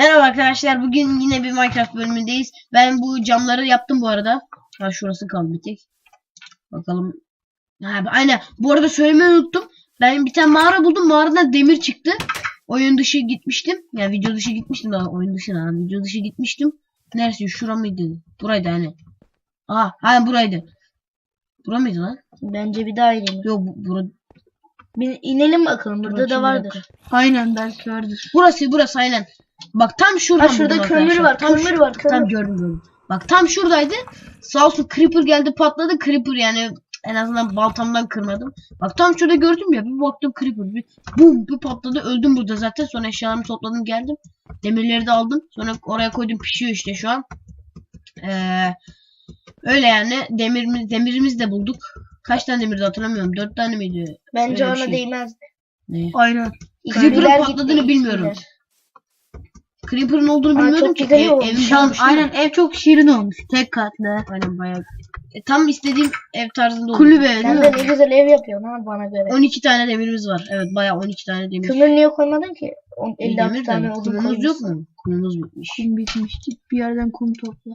Merhaba arkadaşlar. Bugün yine bir Minecraft bölümündeyiz. Ben bu camları yaptım bu arada. Ha şurası kaldı bir tek. Bakalım. Ha, aynen. Bu arada söylemeyi unuttum. Ben bir tane mağara buldum. Mağaradan demir çıktı. Oyun dışı gitmiştim. Yani video dışı gitmiştim daha. Oyun dışı ha. Video dışı gitmiştim. Neresi? Şura mıydı? Buraydı hani. Aha, ha buraydı. Bura mıydı lan? Bence bir daha inelim. Yok bu, bura, Bir inelim bakalım. Burada Bakayım da vardır. dakika. Aynen belki vardır. burası burası aynen. Bak tam şuradan Ha şurada kömür arkadaşlar. var. Tam Kömür var. Kömür. Tam gördüm gördüm. Bak tam şuradaydı. Sağ olsun creeper geldi patladı. Creeper yani en azından baltamdan kırmadım. Bak tam şurada gördüm ya bir baktım creeper bir bum bir patladı öldüm burada zaten. Sonra eşyalarımı topladım geldim. Demirleri de aldım. Sonra oraya koydum pişiyor işte şu an. Ee, öyle yani demirimiz, demirimizi de bulduk. Kaç tane demirdi hatırlamıyorum. Dört tane miydi? Bence Öyle ona şey. değmez. Ne? Aynen. Creeper'ın patladığını bilmiyorum. iksirler. Creeper'ın olduğunu Aa, bilmiyordum çok ki. güzel Ev, olmuş. evim aynen ev çok şirin olmuş. Tek katlı. Aynen bayağı. E, tam istediğim ev tarzında oldu. Kulübe değil Sen mi? de ne güzel ev yapıyorsun ha bana göre. 12 tane demirimiz var. Evet bayağı 12 tane demir. Kömür niye koymadın ki? On- İyi 56 demir tane odun Kumumuz yok koymuşsun. mu? Kumumuz bitmiş. Kum bitmişti. Bir yerden kum topla.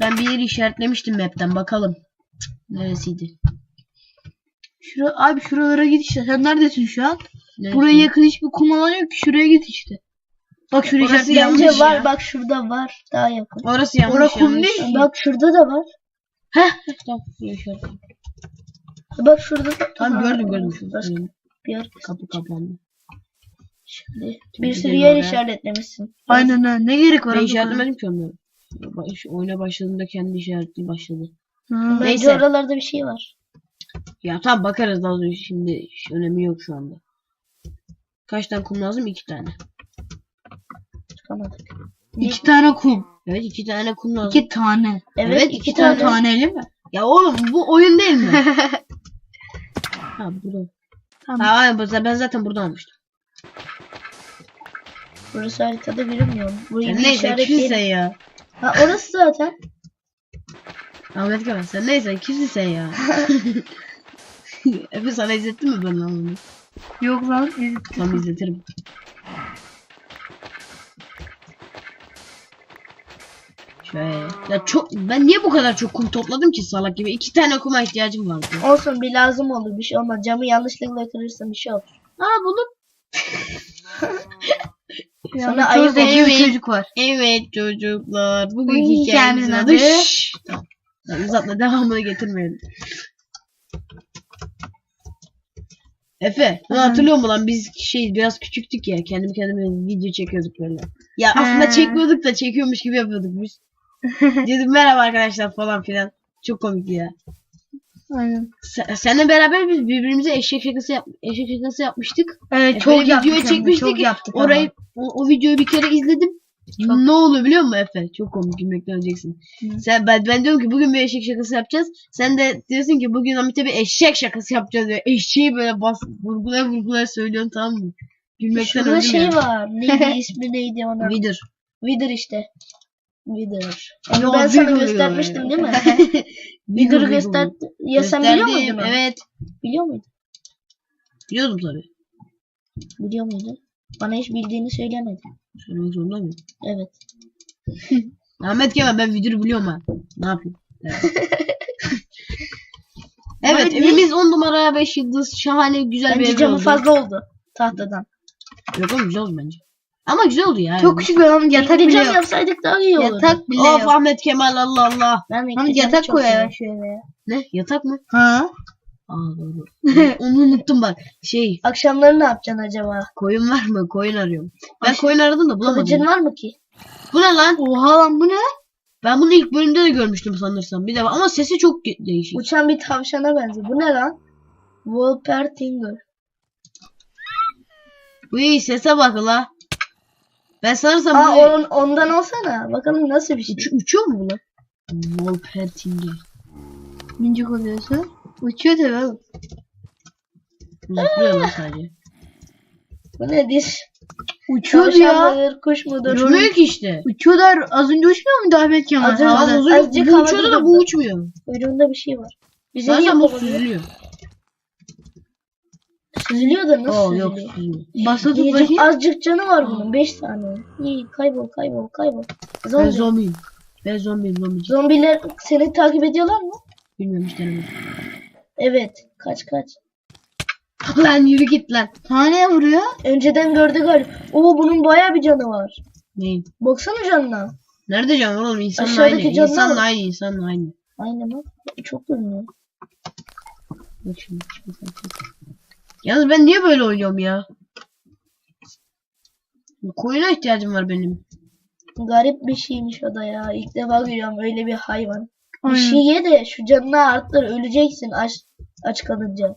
Ben bir yeri işaretlemiştim map'ten bakalım. Neresiydi? Şura, abi şuralara git işte. Sen neredesin şu an? Neresi? Buraya yakın hiçbir kum alanı yok ki. Şuraya git işte. Bak şuraya Orası yanlış Bence var ya. bak şurada var. Daha yakın. Orası yanlış Orası kum yanlış. değil. Bak şurada da var. Tamam, işaret. Bak şurada da. Tamam gördüm gördüm. Şu Başka bir yer. Kapı kapandı. Şimdi bir sürü yer işaretlemişsin. Aynen ha. Ne gerek var? Ben işaretlemedim ki onları. Bak, şu Oyuna başladığında kendi işaretli başladı. Bence Neyse. oralarda bir şey var. Ya tamam bakarız daha sonra şimdi hiç önemi yok şu anda. Kaç tane kum lazım? İki tane. Çıkamadık. İki tane kum. Evet iki tane kum lazım. İki tane. Evet, iki, tane. tane taneli mi? Ya oğlum bu oyun değil mi? ha burada. Tamam. Ha aynen, ben zaten burada almıştım. Burası haritada görünmüyor. Burayı Sen bir neyse işaretleyelim. sen ya? Ha orası zaten. Ahmet Kemal sen neyse kimsin sen ya? Efe sana izlettim mi ben bunu? Yok lan. Tamam izletirim. Şöyle. Ya çok ben niye bu kadar çok kum topladım ki salak gibi? İki tane kuma ihtiyacım vardı. Olsun bir lazım olur bir şey olmaz. Camı yanlışlıkla kırırsan bir şey olur. Aa buldum. Sana ayıp çocuk var. Evet çocuklar. Bugünkü hikayemizin adı. Tamam. Uzatma devamını getirmeyelim. Efe, Hı. hatırlıyor musun lan? Biz şey biraz küçüktük ya. Kendim kendime video çekiyorduk böyle. Ya aslında çekmiyorduk da çekiyormuş gibi yapıyorduk biz. Dedim merhaba arkadaşlar falan filan. Çok komikti ya. Aynen. Sen, seninle beraber biz birbirimize eşek şakası yap, eşek şakası yapmıştık. Evet E, çok böyle yaptık. hem de, çekmiştik. Çok yaptık ama. Orayı o, o videoyu bir kere izledim. Çok- Ne oluyor biliyor musun Efe? Çok komik gülmekten öleceksin. Hı. Sen ben, ben diyorum ki bugün bir eşek şakası yapacağız. Sen de diyorsun ki bugün Hamit'e bir eşek şakası yapacağız diyor. Eşeği böyle bas vurgulaya vurgulaya söylüyorsun tamam mı? Gülmekten Şurada şey ya. var. Neydi ismi neydi onun? Vidir. Wither işte. Yo, Onu ben sana göstermiştim değil mi? Wither. göster. Ya sen biliyor muydun? onu? Evet. Biliyor muydun? Biliyordum tabii. Biliyor muydun? Bana hiç bildiğini söylemedi. Söylemek zorunda mıyım? Evet. Ahmet Kemal ben Vidir'i biliyorum ha. Ne yapayım? Evet, evet evimiz 10 numaraya 5 yıldız şahane güzel bir Bence ev camı oldu. fazla oldu. Tahtadan. Yok oğlum güzel oldu bence. Ama güzel oldu ya. Çok küçük bir adam yatak bile yok. yapsaydık daha iyi olurdu. Yatak bile Of yok. Ahmet Kemal Allah Allah. Ben camı yatak çok koy seviyorum. ya şöyle. Ne? Yatak mı? Ha? Aa doğru. Onu unuttum bak. Şey Akşamları ne yapacaksın acaba? koyun var mı? Koyun arıyorum. Ben Aş- koyun aradım da bulamadım. Kılıcın var mı ki? Bu ne lan? Oha lan bu ne? Ben bunu ilk bölümde de görmüştüm sanırsam. Bir de ama sesi çok ge- değişik. Uçan bir tavşana benziyor. Bu ne lan? Wolpertinger. Uy sese bak la. Ben sanırsam Aa bu onun, ondan alsana. Bakalım nasıl bir şey. Uç- uçuyor mu bu lan? Wolpertinger. Mincik oluyorsa. Uçuyor tabii oğlum. Zıplıyor lan sadece. Bu nedir? Uçuyordu Tavşan ya. mıdır, kuş mudur? Uçmuyor ki işte. Uçuyorlar. Az önce uçmuyor muydu Ahmet Kemal? Az önce- Havada. Az önce azıcık bu havada uçuyordu da durdu. bu uçmuyor. Kuyruğunda bir şey var. Bize niye bu kovalıyor? süzülüyor. Süzülüyor da nasıl Oo yok. süzülüyor? Basa tut Diyecek bakayım. azıcık canı var bunun. 5 tane. İyi kaybol kaybol kaybol. Ben Zombi. zombiyim. Ben zombiyim. Zombiler seni takip ediyorlar mı? Bilmiyorum denemedim. Evet. Kaç kaç. lan yürü git lan. Taneye vuruyor. Önceden gördü galiba. Oo bunun baya bir canı var. Neyin? Baksana canına. Nerede can oğlum? İnsanla Aşağıdaki aynı. canlar İnsanla aynı. İnsanla aynı. Aynen bak. Çok görünüyor. Bak şimdi. şimdi bak, bak. Yalnız ben niye böyle oynuyorum ya? Koyuna ihtiyacım var benim. Garip bir şeymiş o da ya. İlk defa görüyorum öyle bir hayvan. Bir Aynen. şey ye de şu canını arttır. Öleceksin aç, aç kalınca.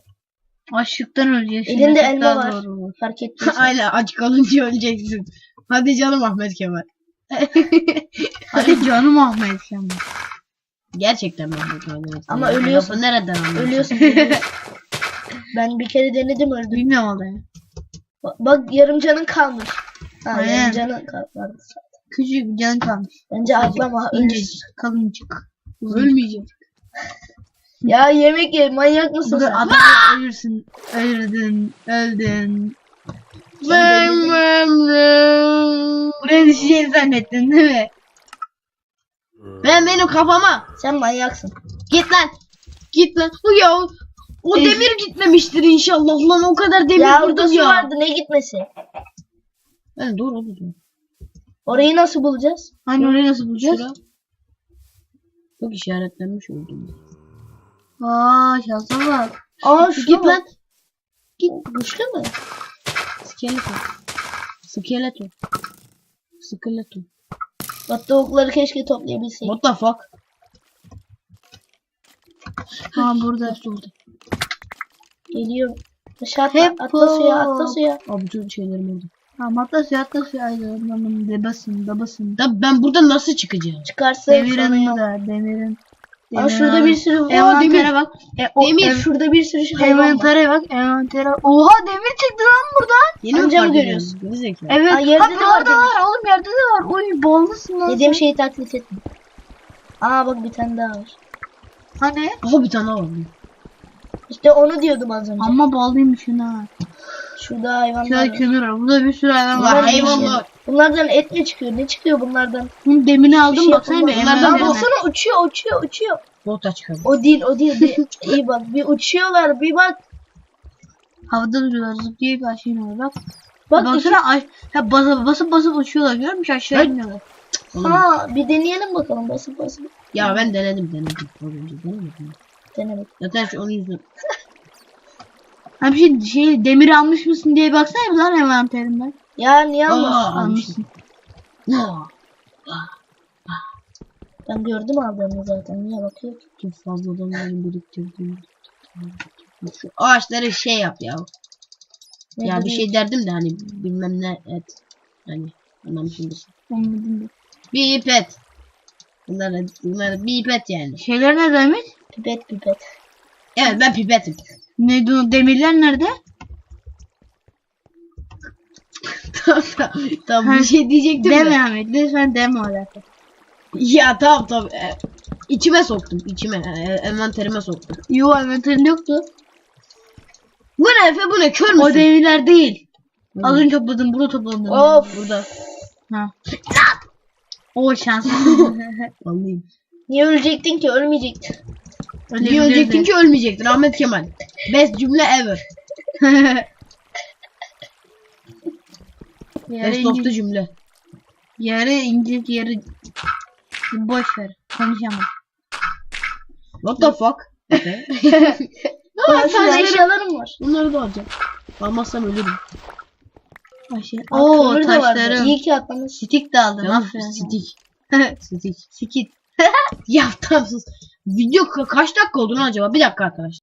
Açlıktan öleceksin. Elinde elma var. olur. Fark ettiysen. Aynen aç kalınca öleceksin. Hadi canım Ahmet Kemal. Hadi canım Ahmet sen. Gerçekten Kemal? Evet. Ama ölüyorsun. lafı nereden anlıyorsun? Ölüyorsun. ben bir kere denedim öldüm. Bilmiyorum olayı. Bak, bak yarım canın kalmış. Ha, Aynen. yarım canın kalmış. Küçük bir can kalmış. Bence atlama. İncecik. Kalıncık. Ölmeyeceğim. Ya yemek ye. Manyak mısın sen? adam ölürsün. Öldün. Öldün. Ben Buraya düşeceğini zannettin değil mi? Ben benim kafama. Sen manyaksın. Git lan. Git lan. O ya o, o Ez- demir gitmemiştir inşallah lan o kadar demir ya burada su ya. vardı ne gitmesi? Dur dur dur. Orayı nasıl bulacağız? Hani orayı nasıl bulacağız? Şura. Çok işaretlenmiş oldum. Aa şansa bak. Aa şu Git lan. Git. Güçlü mü? Skeleton. Skeleton. Skeleton. Bak tavukları keşke toplayabilsek. What the fuck? Ha burada. orada. Geliyorum. Aşağı atla, Hep atla suya, atla suya. Aa bütün şeylerim orada. Ha matta suya atla suya aydınlanmanın debasın debasın. Da ben buradan nasıl çıkacağım? Çıkarsın Demirin da demirin. Aa şurada bir sürü Aa, Envantere demir. bak. E, o, Demir. ev- Şurada bir sürü şey hayvan var. Envantere bak. Envantere. Oha demir çıktı lan buradan. Yeni mi Amca mı fark ediyorsun? Geri zekalı. Evet. Aa, yerde Bak de var demir. var. Oğlum yerde de var. Oy ballısın lan. Dediğim sen. şeyi taklit etme. Aa bak bir tane daha var. Hani? Aha bir tane var. İşte onu diyordum az önce. Ama ballıymış ha. Şurada hayvanlar Şurada var. kömür var. Burada bir sürü hayvan Bunlar var. ne hayvanlar. Bunlardan et mi çıkıyor? Ne çıkıyor bunlardan? Bunun demini Bir aldım şey baksana bir. Bunlardan baksana uçuyor uçuyor uçuyor. Bota çıkardım. O değil o değil. Bir, iyi bak bir uçuyorlar bir bak. Havada duruyorlar zıplayıp aşağı iniyorlar bak. Bak Baksana aş- ha, basıp basıp basıp uçuyorlar görmüş aşağı Evet. iniyorlar. iki- ha bir deneyelim bakalım basıp basıp. Ya ben denedim denedim. Az önce denemedim. Denemek. Zaten şu onun yüzünden. Ha bir şey, şey demir almış mısın diye baksana bir lan envanterinden. Ya niye Aa. Aa, Ben gördüm aldığımı zaten. Niye bakıyor ki? Çok fazladan benim biriktirdim. Şu ağaçları şey yap ya. Ne ya bir şey derdim de hani bilmem ne et. Hani anlamışsındır. Anladım da. Bir ip et. Bunlar, bunlar bir ip et yani. Şeyler nerede Ahmet? Pipet pipet. Evet ben pipetim. Neydi o demirler nerede? tamam bir şey diyecektim Deme de. Ahmet lütfen deme lafı. Ya tamam tamam. E, içime soktum. içime. E, envanterime soktum. Yo envanterinde yoktu. Bu ne Efe bu ne kör müsün? O demirler değil. Hı. Az önce topladım burada topladım. Of. Burada. Ha. O şans. Vallahi. Niye ölecektin ki? Ölmeyecektin. Bir ölecektin ki ölmeyecektin Ahmet Kemal. Best cümle ever. Yarı, Best of the ince, cümle. yarı ince yarı boş ver. Konuşamam. What the fuck? Aa, şurada taşları- eşyalarım var. Bunları da alacağım. Almazsam ölürüm. Aşağı. Aa, Oo kömür de vardı. taşlarım. İyi ki atlamış. Stik de aldım. Tamam. Aferin. Stik. Stik. Sikit. ya tamam sus. Video ka- kaç dakika oldu lan acaba? Bir dakika arkadaşlar.